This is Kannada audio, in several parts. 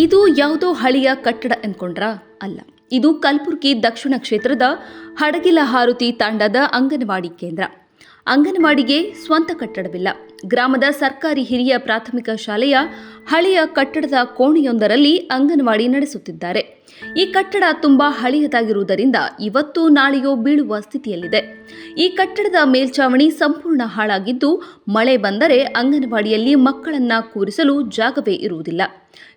ಇದು ಯಾವುದೋ ಹಳೆಯ ಕಟ್ಟಡ ಅನ್ಕೊಂಡ್ರ ಅಲ್ಲ. ಇದು ಕಲಬುರಗಿ ದಕ್ಷಿಣ ಕ್ಷೇತ್ರದ ಹಡಗಿಲ ಹಾರುತಿ ತಾಂಡದ ಅಂಗನವಾಡಿ ಕೇಂದ್ರ. ಅಂಗನವಾಡಿಗೆ ಸ್ವಂತ ಕಟ್ಟಡವಿಲ್ಲ. ಗ್ರಾಮದ ಸರ್ಕಾರಿ ಹಿರಿಯ ಪ್ರಾಥಮಿಕ ಶಾಲೆಯ ಹಳೆಯ ಕಟ್ಟಡದ ಕೋಣೆಯೊಂದರಲ್ಲಿ ಅಂಗನವಾಡಿ ನಡೆಸುತ್ತಿದ್ದಾರೆ. ಈ ಕಟ್ಟಡ ತುಂಬಾ ಹಳೆಯದಾಗಿರುವುದರಿಂದ ಇವತ್ತು ನಾಳೆಯೋ ಬೀಳುವ ಸ್ಥಿತಿಯಲ್ಲಿದೆ. ಈ ಕಟ್ಟಡದ ಮೇಲ್ಚಾವಣಿ ಸಂಪೂರ್ಣ ಹಾಳಾಗಿದ್ದು, ಮಳೆ ಬಂದರೆ ಅಂಗನವಾಡಿಯಲ್ಲಿ ಮಕ್ಕಳನ್ನ ಕೂರಿಸಲು ಜಾಗವೇ ಇರುವುದಿಲ್ಲ.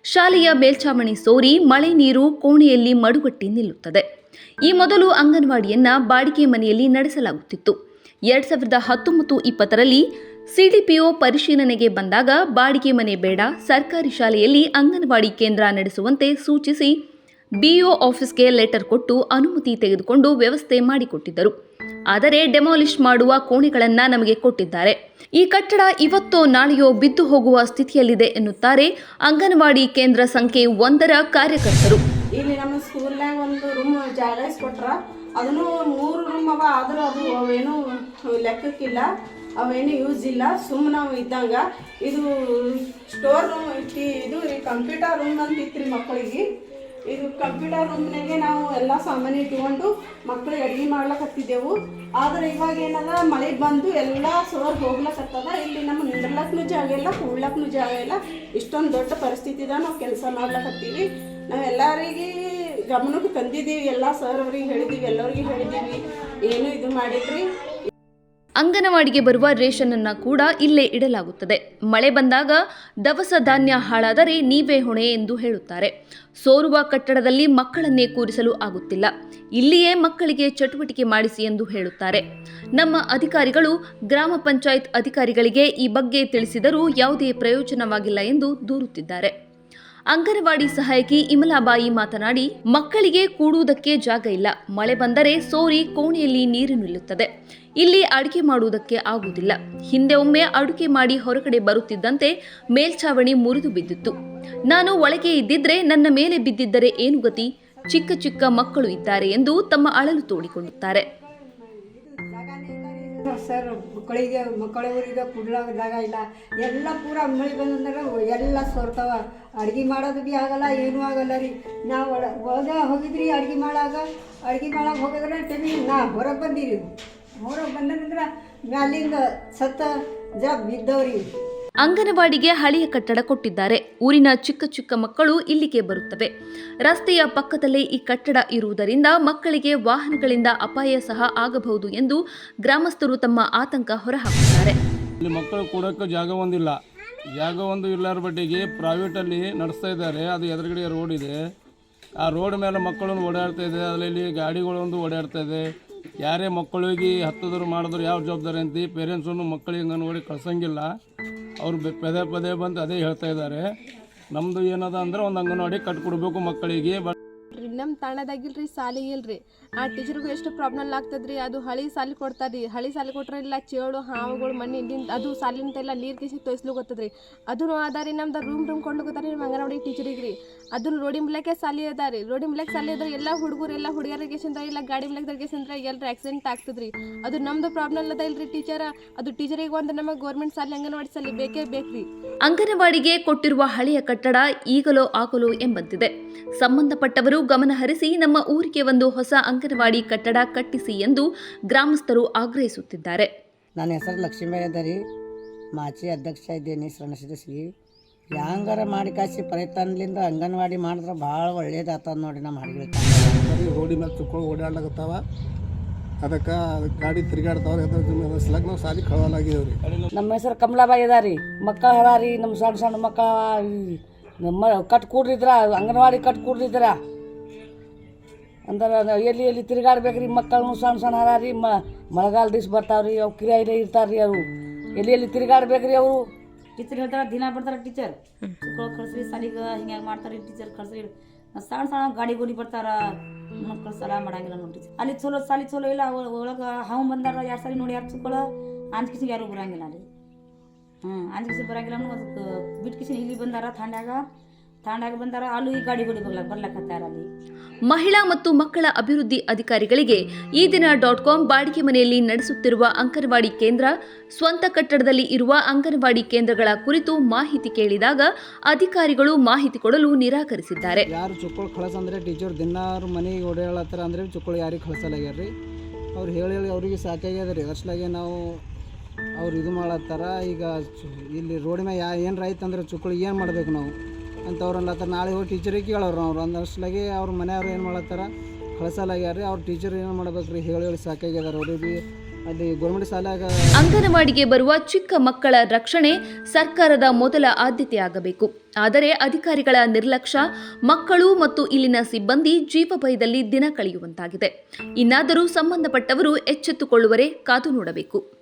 ಶಾಲೆಯ ಮೇಲ್ಚಾವಣಿ ಸೋರಿ, ಮಳೆ ನೀರು ಕೋಣೆಯಲ್ಲಿ ಮಡುಗಟ್ಟಿ ನಿಲ್ಲುತ್ತದೆ. ಈ ಮೊದಲು ಅಂಗನವಾಡಿಯನ್ನ ಬಾಡಿಗೆ ಮನೆಯಲ್ಲಿ ನಡೆಸಲಾಗುತ್ತಿತ್ತು. ಎರಡ್ ಸಾವಿರದ ಹತ್ತೊಂಬತ್ತು ಇಪ್ಪತ್ತರಲ್ಲಿ ಸಿಡಿಪಿಒ ಪರಿಶೀಲನೆಗೆ ಬಂದಾಗ ಬಾಡಿಗೆ ಮನೆ ಬೇಡ, ಸರ್ಕಾರಿ ಶಾಲೆಯಲ್ಲಿ ಅಂಗನವಾಡಿ ಕೇಂದ್ರ ನಡೆಸುವಂತೆ ಸೂಚಿಸಿ ಬಿಇಒ ಆಫೀಸ್ಗೆ ಲೆಟರ್ ಕೊಟ್ಟು ಅನುಮತಿ ತೆಗೆದುಕೊಂಡು ವ್ಯವಸ್ಥೆ ಮಾಡಿಕೊಟ್ಟಿದ್ದರು. ಆದರೆ ಡೆಮಾಲಿಷ್ ಮಾಡುವ ಕೋಣೆಗಳನ್ನು ನಮಗೆ ಕೊಟ್ಟಿದ್ದಾರೆ. ಈ ಕಟ್ಟಡ ಇವತ್ತೋ ನಾಳೆಯೋ ಬಿದ್ದು ಹೋಗುವ ಸ್ಥಿತಿಯಲ್ಲಿದೆ ಎನ್ನುತ್ತಾರೆ ಅಂಗನವಾಡಿ ಕೇಂದ್ರ ಸಂಖ್ಯೆ ಒಂದರ ಕಾರ್ಯಕರ್ತರು. ಇಲ್ಲಿ ನಮ್ಮ ಸ್ಕೂಲ್ನಾಗ ಒಂದು ರೂಮ್ ಜಾಗ ಕೊಟ್ರ ಅದನ್ನು ಮೂರು ರೂಮ್ ಅವ, ಆದರೂ ಅದು ಏನು ಲೆಕ್ಕಕ್ಕಿಲ್ಲ. ಅವೇನು ಯೂಸ್ ಇಲ್ಲ. ಸುಮ್ಮನೆ ನಾವು ಇದ್ದಂಗ ಇದು ಸ್ಟೋರ್ ರೂಮ್ ಐತಿ ಇದು ರೀ ಕಂಪ್ಯೂಟರ್ ರೂಮ್ ಅಂತ ಇತ್ತು ಮಕ್ಕಳಿಗೆ ಇದು ಕಂಪ್ಯೂಟರ್ ರೂಮ್ನಾಗೆ ನಾವು ಎಲ್ಲ ಸಾಮಾನು ಇಟ್ಕೊಂಡು ಮಕ್ಕಳಿಗೆ ಅಡುಗೆ ಮಾಡ್ಲಕತ್ತಿದ್ದೆವು. ಆದ್ರೆ ಇವಾಗ ಏನದ, ಮಳೆ ಬಂದು ಎಲ್ಲ ಸೋರ್ ಹೋಗ್ಲಕ್ಕತ್ತದ ಇಲ್ಲಿ ನಮ್ಮ ನಿಂದ್ರಲಕ್ಕೂ ಜಾಗ ಇಲ್ಲ ಕೂಡ್ಲಕ್ಕೂ ಜಾಗ ಇಲ್ಲ. ಇಷ್ಟೊಂದು ದೊಡ್ಡ ಪರಿಸ್ಥಿತಿದ ನಾವು ಕೆಲಸ ಮಾಡ್ಲಕತ್ತೀವಿ. ನಾವು ಎಲ್ಲರಿಗೆ ಗಮನಕ್ಕೆ ತಂದಿದ್ದೀವಿ. ಎಲ್ಲ ಸರ್ ಅವ್ರಿಗೆ ಹೇಳಿದ್ದೀವಿ ಎಲ್ಲರಿಗೆ ಹೇಳಿದ್ದೀವಿ ಏನು ಇದು ಮಾಡಿದ್ರಿ? ಅಂಗನವಾಡಿಗೆ ಬರುವ ರೇಷನ್ ಅನ್ನ ಕೂಡ ಇಲ್ಲೇ ಇಡಲಾಗುತ್ತದೆ. ಮಳೆ ಬಂದಾಗ ದವಸ ಧಾನ್ಯ ಹಾಳಾದರೆ ನೀವೇ ಹೊಣೆ ಎಂದು ಹೇಳುತ್ತಾರೆ. ಸೋರುವ ಕಟ್ಟಡದಲ್ಲಿ ಮಕ್ಕಳನ್ನೇ ಕೂರಿಸಲು ಆಗುತ್ತಿಲ್ಲ. ಇಲ್ಲಿಯೇ ಮಕ್ಕಳಿಗೆ ಚಟುವಟಿಕೆ ಮಾಡಿಸಿ ಎಂದು ಹೇಳುತ್ತಾರೆ. ನಮ್ಮ ಅಧಿಕಾರಿಗಳು ಗ್ರಾಮ ಪಂಚಾಯತ್ ಅಧಿಕಾರಿಗಳಿಗೆ ಈ ಬಗ್ಗೆ ತಿಳಿಸಿದರೂ ಯಾವುದೇ ಪ್ರಯೋಜನವಾಗಿಲ್ಲ ಎಂದು ದೂರುತ್ತಿದ್ದಾರೆ. ಅಂಗನವಾಡಿ ಸಹಾಯಕಿ ಇಮಲಾಬಾಯಿ ಮಾತನಾಡಿ, ಮಕ್ಕಳಿಗೆ ಕೂಡುವುದಕ್ಕೆ ಜಾಗ ಇಲ್ಲ. ಮಳೆ ಬಂದರೆ ಸೋರಿ, ಕೋಣೆಯಲ್ಲಿ ನೀರು ನಿಲ್ಲುತ್ತದೆ. ಇಲ್ಲಿ ಅಡುಗೆ ಮಾಡುವುದಕ್ಕೆ ಆಗುವುದಿಲ್ಲ. ಹಿಂದೆ ಒಮ್ಮೆ ಅಡುಗೆ ಮಾಡಿ ಹೊರಗಡೆ ಬರುತ್ತಿದ್ದಂತೆ ಮೇಲ್ಛಾವಣಿ ಮುರಿದು ಬಿದ್ದಿತ್ತು. ನಾನು ಒಳಗೆ ಇದ್ದಿದ್ರೆ ನನ್ನ ಮೇಲೆ ಬಿದ್ದಿದ್ದರೆ ಏನು ಗತಿ? ಚಿಕ್ಕ ಚಿಕ್ಕ ಮಕ್ಕಳು ಇದ್ದಾರೆ ಎಂದು ತಮ್ಮ ಅಳಲು ತೋಡಿಕೊಳ್ಳುತ್ತಾರೆ. ಸರ್, ಮಕ್ಕಳಿಗೆ ಮಕ್ಕಳವರಿಗೆ ಕುಡ್ಲಾಗ ಜಾಗ ಇಲ್ಲ. ಎಲ್ಲ ಪೂರ ಮಳೆ ಬಂದಂದ್ರೆ ಎಲ್ಲ ಸೋರ್ತಾವ. ಅಡ್ಗೆ ಮಾಡೋದು ಭೀ ಆಗಲ್ಲ, ಏನೂ ಆಗಲ್ಲ ರೀ. ನಾವು ಒಳ ಹೋಗಿದ್ರಿ ಅಡ್ಗೆ ಮಾಡಾಗ. ಅಡ್ಗೆ ಮಾಡಾಗ ಹೋಗಿದ್ರೆ ಟೈಮಿ ನಾ ಹೊರಗೆ ಬಂದಿರಿ. ಹೊರಗೆ ಬಂದಂದ್ರೆ ಮ್ಯಾಲಿಂದ ಸತ್ತ ಜ ಬಿದ್ದವ್ರಿ. ಅಂಗನವಾಡಿಗೆ ಹಳೆಯ ಕಟ್ಟಡ ಕೊಟ್ಟಿದ್ದಾರೆ. ಊರಿನ ಚಿಕ್ಕ ಚಿಕ್ಕ ಮಕ್ಕಳು ಇಲ್ಲಿಗೆ ಬರುತ್ತವೆ. ರಸ್ತೆಯ ಪಕ್ಕದಲ್ಲೇ ಈ ಕಟ್ಟಡ ಇರುವುದರಿಂದ ಮಕ್ಕಳಿಗೆ ವಾಹನಗಳಿಂದ ಅಪಾಯ ಸಹ ಆಗಬಹುದು ಎಂದು ಗ್ರಾಮಸ್ಥರು ತಮ್ಮ ಆತಂಕ ಹೊರಹಾಕುತ್ತಾರೆ ಇಲ್ಲಿ ಮಕ್ಕಳು ಕೂಡಕ್ಕೆ ಜಾಗ ಒಂದಿಲ್ಲ. ಜಾಗ ಒಂದು ಇಲ್ಲರ ಬಡ್ಡಿಗೆ ಪ್ರೈವೇಟಲ್ಲಿ ನಡೆಸ್ತಾ ಇದ್ದಾರೆ. ಅದು ಎದುರುಗಡೆ ರೋಡ್ ಇದೆ. ಆ ರೋಡ್ ಮೇಲೆ ಮಕ್ಕಳನ್ನು ಓಡಾಡ್ತಾ ಇದೆ. ಅದರಲ್ಲಿ ಗಾಡಿಗಳೊಂದು ಓಡಾಡ್ತಾ ಇದೆ. ಯಾರೇ ಮಕ್ಕಳಿಗೆ ಹತ್ತದ್ರು ಮಾಡಿದ್ರು ಯಾವ ಜವಾಬ್ದಾರಿ ಅಂತ ಪೇರೆಂಟ್ಸನ್ನು ಮಕ್ಕಳಿಗೆ ಅಂಗನವಾಡಿ ಕಳ್ಸಂಗಿಲ್ಲ. ಅವ್ರು ಪದೇ ಪದೇ ಬಂದು ಅದೇ ಹೇಳ್ತಾ ಇದ್ದಾರೆ. ನಮ್ಮದು ಏನದ ಅಂದ್ರೆ ಒಂದು ಅಂಗನವಾಡಿ ಕಟ್ಕೊಡ್ಬೇಕು ಮಕ್ಕಳಿಗೆ. ಬಟ್ ರೀ ನಮ್ಮ ತಾಣದಾಗಿಲ್ರಿ, ಸಾಲಿ ಇಲ್ರಿ. ಆ ಟೀಚರ್ಗೂ ಎಷ್ಟು ಪ್ರಾಬ್ಲಮ್ ಆಗ್ತದ್ರಿ, ಅದು ಹಳಿ ಸಾಲಿ ಕೊಡ್ತಾರ್ರಿ. ಹಳಿ ಸಾಲಿ ಕೊಟ್ರೆ ಇಲ್ಲ ಚೇಳು ಹಾವುಗಳು ಮಣ್ಣಿಂದ ಅದು ಸಾಲಿಂದ ಎಲ್ಲ ನೀರು ಕಿಸಿ ತೋರಿಸ್ಲಿಕ್ಕೆ ಅದೂ ಅದಾರಿ ನಮ್ದು ರೂಮ್ ರೂಮ್ ಕೊಂಡ್ಲೋಗತ್ತಾರ ನಮ್ಮ ಅಂಗನವಾಡಿ ಟೀಚರಿಗೆ ರೀ ರೋಡಿ ಮೂಲಕ್ಕೆ ಸಾಲಿ ಅದಾರಿ. ರೋಡಿ ಸಾಲಿ ಅದ್ರ ಎಲ್ಲ ಹುಡುಗರು, ಎಲ್ಲ ಹುಡುಗರಿಗೆ ಸಿಂದ್ರ ಇಲ್ಲ ಗಾಡಿ ಮೂಲಕ್ಕೆ ಸಿಂದ್ರ ಎಲ್ಲರೂ ಆಕ್ಸಿಡೆಂಟ್ ಆಗ್ತದ್ರಿ. ಅದು ನಮ್ದು ಪ್ರಾಬ್ಲಮ್ ಅದ ಇಲ್ರಿ ಟೀಚರ್. ಅದು ಟೀಚರಿಗೆ ಒಂದು ನಮಗೆ ಗೌರ್ಮೆಂಟ್ ಸಾಲಿ, ಅಂಗನವಾಡಿ ಸಾಲಿ ಬೇಕೇ ಬೇಕ್ರಿ. ಅಂಗನವಾಡಿಗೆ ಕೊಟ್ಟಿರುವ ಹಳೆಯ ಕಟ್ಟಡ ಈಗಲೋ, ಆಗಲೋ ಎಂಬಂತಿದೆ. ಸಂಬಂಧಪಟ್ಟವರು ಗಮನ ಹರಿಸಿ ನಮ್ಮ ಊರಿಗೆ ಒಂದು ಹೊಸ ಅಂಗನವಾಡಿ ಕಟ್ಟಡ ಕಟ್ಟಿಸಿ ಎಂದು ಗ್ರಾಮಸ್ಥರು ಆಗ್ರಹಿಸುತ್ತಿದ್ದಾರೆ. ನನ್ನ ಹೆಸರು ಲಕ್ಷ್ಮೀಬಾಯಿ ಅದರಿ. ರೀ ಮಾಚಿ ಅಧ್ಯಕ್ಷ ಇದ್ದೇನೆ ಶರಣ ಸದಸ್ಯರಿಗೆ ಯಾಂಗಾರ ಮಾಡಿ ಕಾಸಿ ಪ್ರಯತ್ನದಿಂದ ಅಂಗನವಾಡಿ ಮಾಡಿದ್ರೆ ಭಾಳ ಒಳ್ಳೇದಾತ ನೋಡಿ ನಮ್ಮ ಹಳ್ಳಿಗಳ ರೋಡಿ ಮೇಲೆ ತುಕ್ಕೊಂಡು ಓಡಾಡ್ಲಾಕತ್ತಾವ. ಅದಕ್ಕೆ ಗಾಡಿ ತಿರುಗಾಡ್ತಾವ್ರಿ ಅದ್ರ ಸಲಾಗಿ ನಾವು ಸಾಲಿ ಕಳವಲಾಗಿದ್ದೇವೆ ರೀ ನಮ್ಮ ಹೆಸರು ಕಮಲಾಬಾಯಿ ಅದ ರೀ ಮಕ್ಕಳು ಹರ ರೀ ನಮ್ಮ ಸಣ್ಣ ಸಣ್ಣ ಮಕ್ಕಳ ನಮ್ಮ ಕಟ್ ಕೂಡ್ರಿದ್ರ ಅಂಗನವಾಡಿ ಕಟ್ ಕೂಡ್ರಿದ್ರ. ಅಂದ್ರೆ ಎಲ್ಲಿ ಎಲ್ಲಿ ತಿರುಗಾಡ್ಬೇಕ್ರಿ ಮಕ್ಕಳು ಸಣ್ಣ ಸಣ್ಣ ಹರ ರೀ, ಮ ಮಳೆಗಾಲ ದಿವ್ಸ ಬರ್ತಾವ್ರಿ ಅವು ಕಿರಾಯಿಲೆ ಇರ್ತಾರ್ರಿ ಅವರು. ಎಲ್ಲಿ ಎಲ್ಲಿ ತಿರುಗಾಡ್ಬೇಕ್ರಿ ಅವರು? ಟೀಚರ್ ಹೇಳ್ತಾರೆ, ದಿನ ಬರ್ತಾರೆ ಟೀಚರ್. ಮಕ್ಕಳು ಕಳ್ಸ್ರಿ ಸಾಲಿಗೆ ಹಿಂಗೆ ಮಾಡ್ತಾರೆ ಟೀಚರ್, ಕಳ್ಸ್ರಿ. ಸಣ್ಣ ಸಣ್ಣ ಗಾಡಿ ಗೋಲಿ ಬರ್ತಾರ ಮಕ್ಕಳು ಸಲ ಮಾಡಂಗಿಲ್ಲ ನೋಡಿ ಅಲ್ಲಿ ಚಲೋ ಸಾಲಿ ಚಲೋ ಇಲ್ಲ ಒಳಗೆ ಹಾವು ಬಂದಾರ ಎರಡು ಸಾಲಿ ನೋಡಿ ಯಾರು ಚುಕ್ಕಳ ಆಂಜ್ಕಿಸಿ ಯಾರು ಬರಂಗಿಲ್ಲ ಅಲ್ಲಿ. ಹ್ಞೂ ಆಂಜ್ಕಿಸಿ ಬರಂಗಿಲ್ಲ ಅದಕ್ಕೆ ಬಿಟ್ಟು ಕಿಸಿ ಇಲ್ಲಿ ಬಂದಾರ ಥಂಡ್ಯಾಗ. ತಾಂಡಾಗ ಬಂದಾರ ಅಲ್ಲೂ ಈ ಗಾಡಿಗಳು ಬರ್ಲಕ್ ಬರ್ಲಕತ್ತಾರ ಅಲ್ಲಿ ಮಹಿಳಾ ಮತ್ತು ಮಕ್ಕಳ ಅಭಿವೃದ್ಧಿ ಅಧಿಕಾರಿಗಳಿಗೆ ಈ ದಿನ ಡಾಟ್ ಕಾಮ್ ಬಾಡಿಗೆ ಮನೆಯಲ್ಲಿ ನಡೆಸುತ್ತಿರುವ ಅಂಗನವಾಡಿ ಕೇಂದ್ರ ಸ್ವಂತ ಕಟ್ಟಡದಲ್ಲಿ ಇರುವ ಅಂಗನವಾಡಿ ಕೇಂದ್ರಗಳ ಕುರಿತು ಮಾಹಿತಿ ಕೇಳಿದಾಗ ಅಧಿಕಾರಿಗಳು ಮಾಹಿತಿ ಕೊಡಲು ನಿರಾಕರಿಸಿದ್ದಾರೆ. ಯಾರು ಚುಕ್ಕಳು ಕಳ್ಸ ಅಂದ್ರೆ ಟೀಚರ್ ದಿನಾರು ಮನೆಗೆ ಓಡಾಡತ್ತಾರ ಅಂದ್ರೆ ಚುಕ್ಕಳು ಯಾರಿಗೆ ಕಳಸಲಾಗ್ಯಾರ್ರಿ. ರೀ ಅವ್ರು ಹೇಳಿ ಹೇಳಿ ಅವರಿಗೆ ಸಾಕಾಗ್ಯದ ರೀ. ಅಷ್ಟಾಗೆ ನಾವು ಅವ್ರು ಇದು ಮಾಡತ್ತಾರ. ಈಗ ಚು- ಇಲ್ಲಿ ರೋಡಿನ ಯಾ ಏನಾರ ಆಯ್ತು ಅಂದ್ರೆ ಚುಕ್ಕಳು ಏನು ಮಾಡ್ಬೇಕು ನಾವು? ಅನ್ಲತ್ತಾರ ನಾಳೆ ಹೋಗಿ ಟೀಚರಿಗೆ ಕೇಳೋರು ಅವ್ರು. ಅಂದಷ್ಟಲಾಗಿ ಅವ್ರ ಮನೆಯವ್ರು ಏನು ಮಾಡತ್ತಾರ? ಕಳ್ಸಲಾಗ್ಯಾರ. ರೀ ಅವ್ರ ಟೀಚರ್ ಏನು ಮಾಡ್ಬೇಕು ರೀ ಹೇಳಿ ಹೇಳಿ ಸಾಕಾಗ್ಯದಾರ ಅವ್ರಿಗೆ ಅಲ್ಲಿ ಗೌರ್ಮೆಂಟ್ ಶಾಲೆಯಾಗ ಅಂಗನವಾಡಿಗೆ ಬರುವ ಚಿಕ್ಕ ಮಕ್ಕಳ ರಕ್ಷಣೆ ಸರ್ಕಾರದ ಮೊದಲ ಆದ್ಯತೆಯಾಗಬೇಕು ಆದರೆ ಅಧಿಕಾರಿಗಳ ನಿರ್ಲಕ್ಷ್ಯ, ಮಕ್ಕಳು ಮತ್ತು ಇಲ್ಲಿನ ಸಿಬ್ಬಂದಿ ಜೀವಭಯದಲ್ಲಿ ದಿನ ಕಳೆಯುವಂತಾಗಿದೆ. ಇನ್ನಾದರೂ ಸಂಬಂಧಪಟ್ಟವರು ಎಚ್ಚೆತ್ತುಕೊಳ್ಳುವರೆ ಕಾದು ನೋಡಬೇಕು.